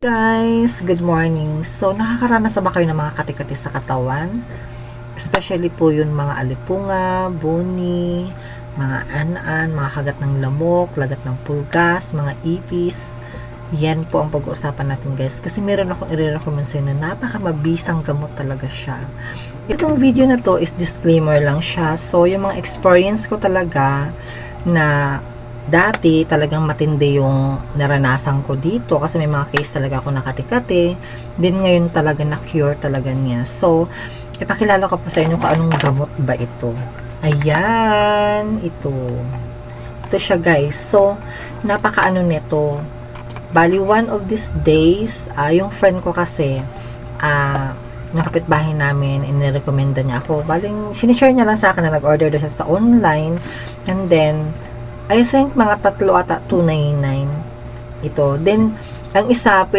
Guys, good morning. So, nakakaranas na ba kayo ng mga katikati sa katawan? Especially po yun mga alipunga, buni, mga an-an, mga kagat ng lamok, lagat ng pulgas, mga ipis. Yan po ang pag-uusapan natin guys. Kasi meron akong i-recommend sa'yo na napakamabisang gamot talaga siya. Itong video na to is disclaimer lang siya. So, yung mga experience ko talaga na dati talagang matindi yung naranasan ko dito kasi may mga case talaga ako nakatikati. Din ngayon talaga na-cure talaga niya. So ipakilala ko po sa inyo kung anong gamot ba ito. Ayan ito. Ito siya guys. So napakaano nito. Bali one of these days ah, yung friend ko kasi ah yung kapitbahay namin, inirekomenda niya ako. Baling, sinishare niya lang sa akin na nag-order daw sa online. And then, I think mga tatlo ata 299 ito. Then ang isa